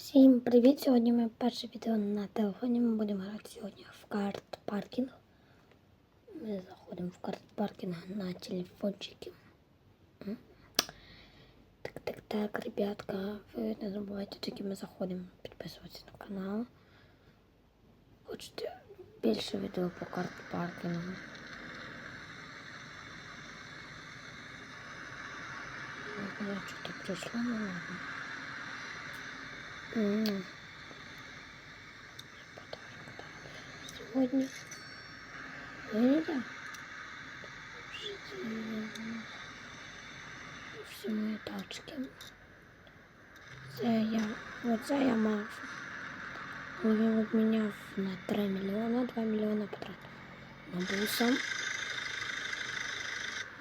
Всім привіт! Сьогодні ми перше відео на телефоні. Ми будемо грати сьогодні в карт паркінг. Ми заходимо в карт паркінг на телефончики. Так, так, так, ребятка, ви не забувайте, тільки ми заходимо підписуватися на канал. Хочете більше відео по карт паркінгу. Не знаю, що прийшло, ну ладно. М. Сегодня Лида всі мої тачки. Це я, оце я мав. Він обміняв на 3 мільйона, 2 мільйона потратив на буса.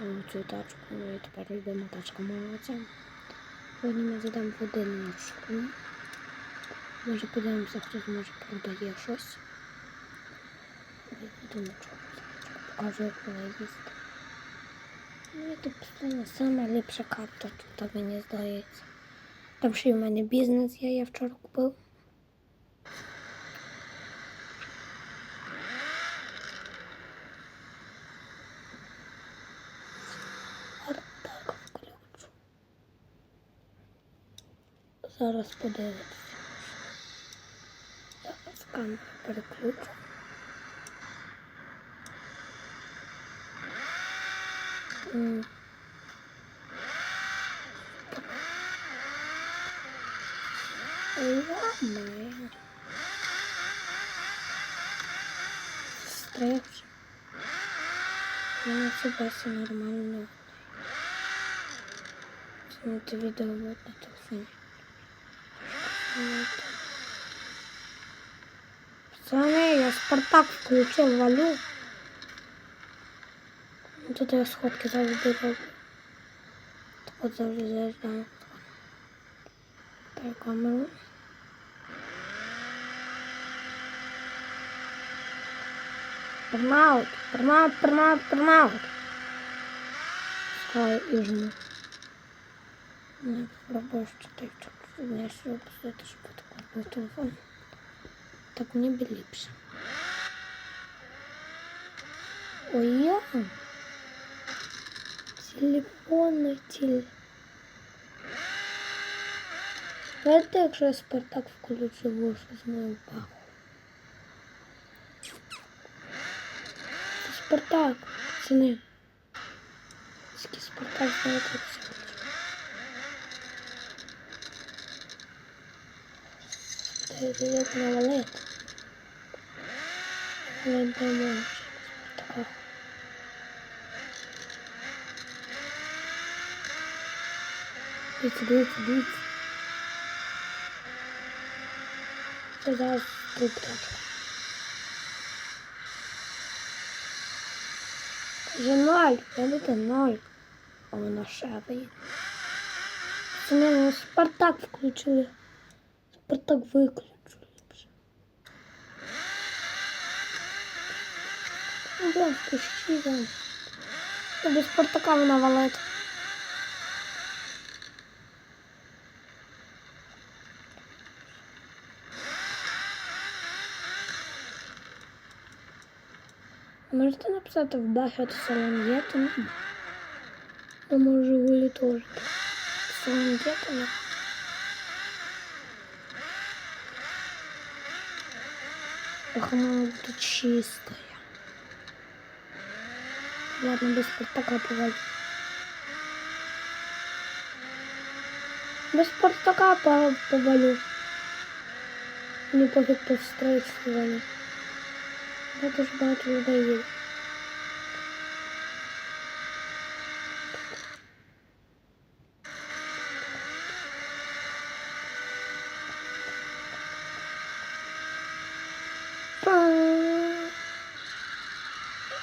На цю тачку, ну і тепер любима тачка мова ця. Сьогодні ми зайдемо в одиничку. Може подивимося, хтось може продає щось. Одиничку. Покажу, як вона їздить. Ну, і тут постійно сама ліпша карта тут, так мені здається. Там ще й в мене бізнес є, я вчора купив. Так, включу. Зараз подивимося. Камеру переключу. М. Ё-моё. Стрейф. Ну, фига себе нормально. Это видео вот на телефоне. Вот. Пацаны, я Спартак включил, валю. Тут я сходки роблю. Так от завжди заїжджаю. Так, камеру. Пернаут, пернаут, пернаут, пернаут. Скай і жму. Не попробую що ти тут не що писати, щоб такий телефон. Так мені би ліпше. Ой, я. Телефонный теле. Знаєте, якщо я Спартак включу, бо що з моїм пахом. Це Спартак, пацани. Тільки Спартак знаєте, як все включу. Це як навалити. Не пойму, що Спартака. Дивіться, дивіться, дивіться. Це зараз тут тачка. Вже ноль, видите, ноль. А вона ще виїде. Це не Спартак включили. Спартак виключили. вже. Ну, блин, впущи там. Без Спартака вона валить. Можете написати в Бахет салон є, то не. А може Гулі теж. Ох, она тут чистая. Ладно, без Спартака повалю. Без Спартака по- повалю. Не пофиг по встречу Я дуже багато людей їде.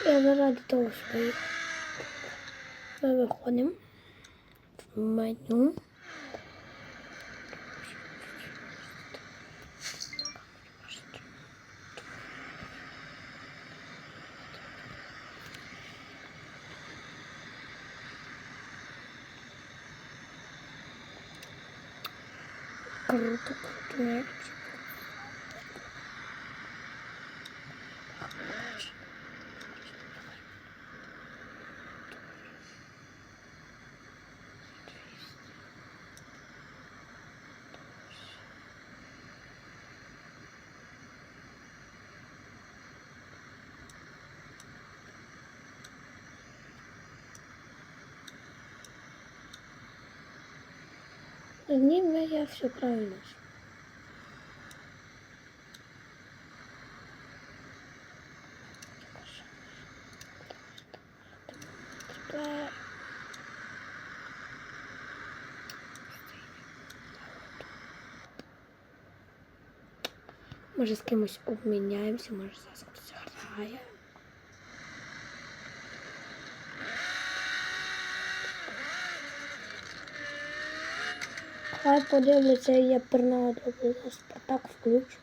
Я заради того, що. Ми виходимо в меню. Круто, круто. Я хочу. З ним я все правильно. Може з кимось обміняємося, може зараз хтось грає. Хай подивляться, я пернала зроблю Спартак включу.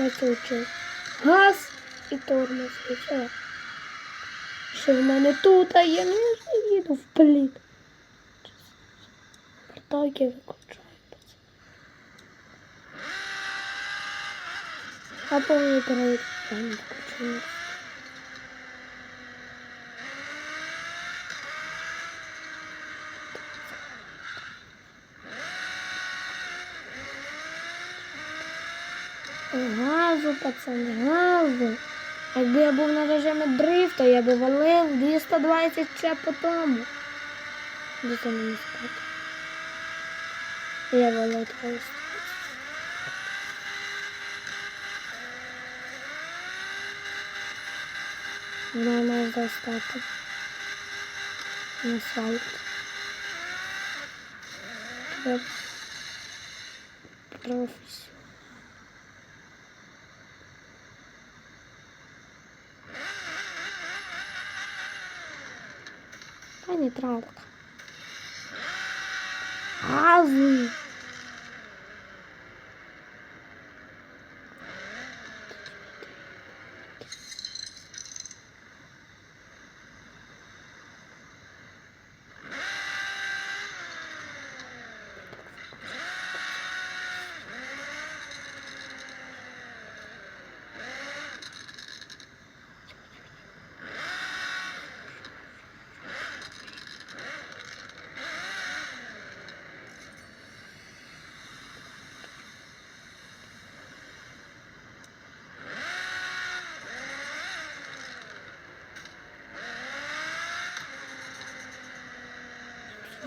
Бачу, газ і тормоз. І все. Що в мене тут, а я не їду в пліт. Порталки виключаю. А повний перед там включаю. Газу, пацани, газу. Якби я був на режимі дрифта, я би валив 220 ще по тому. Де мені спати? Я валив 200. Вона має достати. На сайт. Треба професію. Та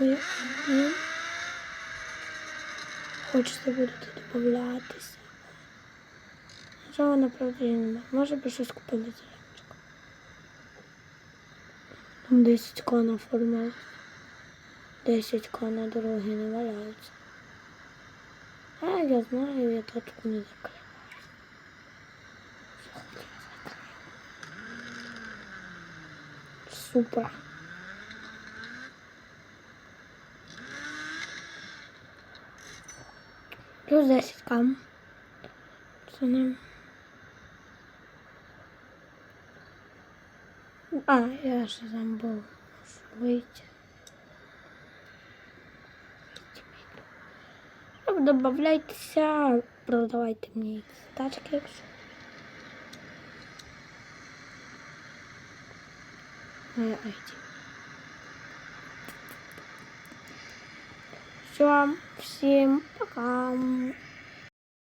нейтралка. Газу. Ой, ні. Хочеться буде додатися. Що направді немає. Може би щось купили зеленчик. Там 10 к на форма. 10 к на дороги не валяються. А я знаю, я точку не закриваю. Супер. Плюс 10 кам. Це. А, я ще забув. Вийти. Добавляйтеся, продавайте мені тачки. моя ID. Все, всем um